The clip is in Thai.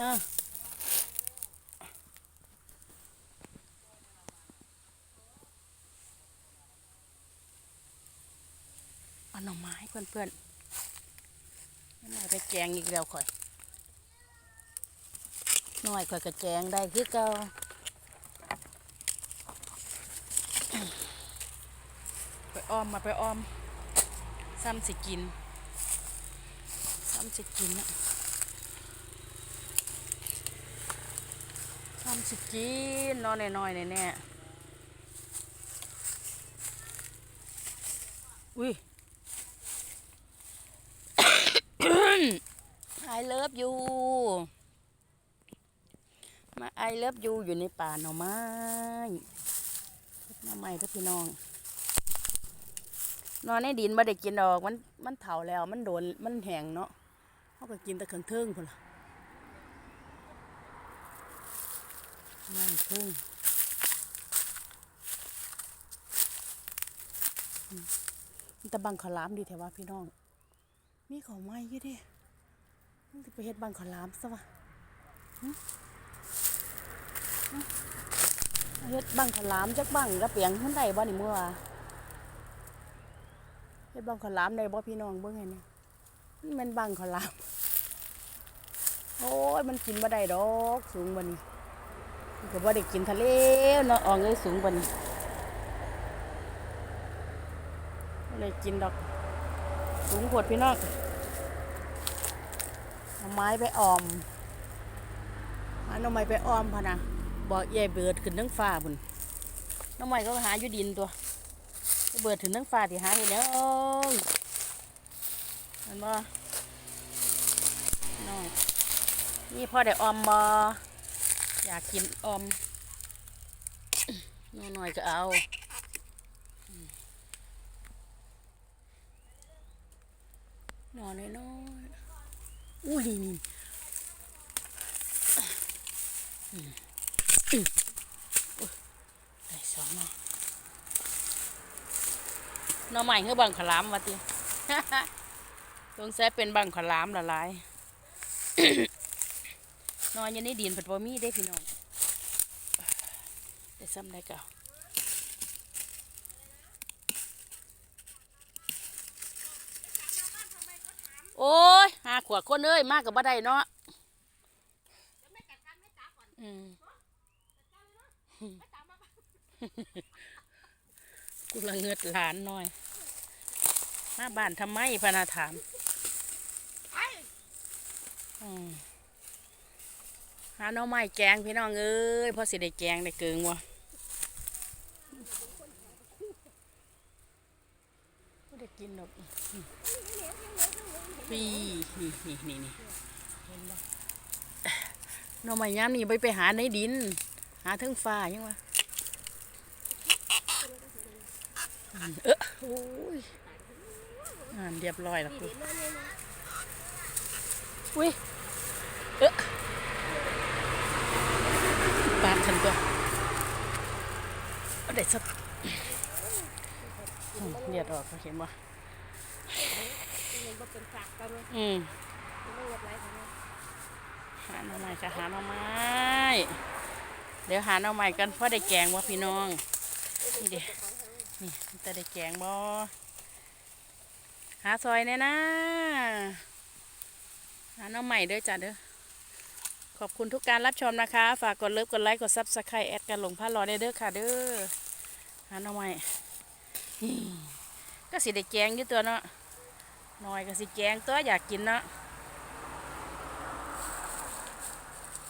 อะเอาหน่อไม้เพื่อนๆนี่ไปแกงอีกแล้วข่อยหน่อยข่อยก็แกงได้คือเก่าไปอ้อมมาไปอ้อม ซ้ำสิกิน ซ้ำสิกินอะ ซ้ำสิกินนอนน้อยๆแน่ๆอุ้ย I love you มา I love you อยู่ในป่าหน่อไม้หน่อไม้ก็พี่น้อง นอนในดินไม่ได้กินดอก มัน มันเถาแล้ว มันโดน มันแห้งเนาะเขาก็กินแต่เครื่องเทิงพุ่นล่ะ นั่งเทิงมันแต่บังขลามดีแถวว่าพี่น้อง มีขอไม้ยี่ดิมันจะไปเฮ็ดบังขลามซะวะหึหึเฮ็ดบังขลามจักบังกระเปียงขึ้นได้บ่นี่เมื่อวาเฮ็ดบังขลามได้บ่พี่น้องเบิ่งให้นี่มันแม่นบังขลาม โอ้ยมันกินบ่ได้ดอกสูงบ่นี่ ก็บ่ได้กินทะเลเนาะอองเอ้ยสูงบนี่บ่ได้กินดอก สูงโพดพี่น้องเอาไม้ไปออมหาหน่อไม้ไปออมพะนะบอกเย่เบิดขึ้นทั้งฟ้าพุ่นหน่อไม้ก็หาอยู่ดินตัว เบิดถึงทั้งฟ้าที่หาเห็นแล้วมันบ่น้องนี่พ่อได้ออมบ่ อยากกินอมน้อยหน่อยก็เอาหนอนน้อยๆอุ้ยนี่นี่อืมอืมอุ๊ยได้สองเนาะหน่อใหม่คือบังขลามวะติสงสัยเป็นบังขลามละลาย นอนอยันในดินผัดบะมีได้พี่น้องได้ซ้ำได้เก่าโอ้ยหาขวดคนเอ้ยมากกับบ่ได้เนาะอืมกูละเงิดหลานหน่อย มาบ้านทำไมพนาถามอืม หาหน้องไม้แกงพี่น้องเอ้ยพอสิได้แกงได้เกิงวะไม่ได้กินหรอกปีนี่นี่นี่นี่เห็นบ่หน้องไม้ยามนี่ไปไปหาในดิน หาเทั้งฟ้ายังวะเออโอ้ยอ่านเรียบร้อยแล้วกูอุ้ย เออปาดฉันตัวเอาได้สักอืม เลียดออกเขาเห็นบ่มันบ่เป็นสากกันเลยอืมมันไม่เรียบร้อยของมันหาหน่อไม้จะหาหน่อไม้ เดี๋ยวหาหน่อไม้กันเพราะได้แกงว่าพี่น้อง นี่เดี๋ยวนี่จะได้แกงบ่หาซอยแน่นะ หาหน้องใหม่เด้อจ้ะเด้อขอบคุณทุกการรับชมนะคะ ฝากกดเลิฟกดไลค์กดซับสไครต์แอดกันหลงผ้ารอได้เด้อค่ะเด้อหาหน้องใหม่นี่ ก็สิได้แกงอยู่ตัวเนาะหน่อยก็สิแกงตัวอยากกินเนาะ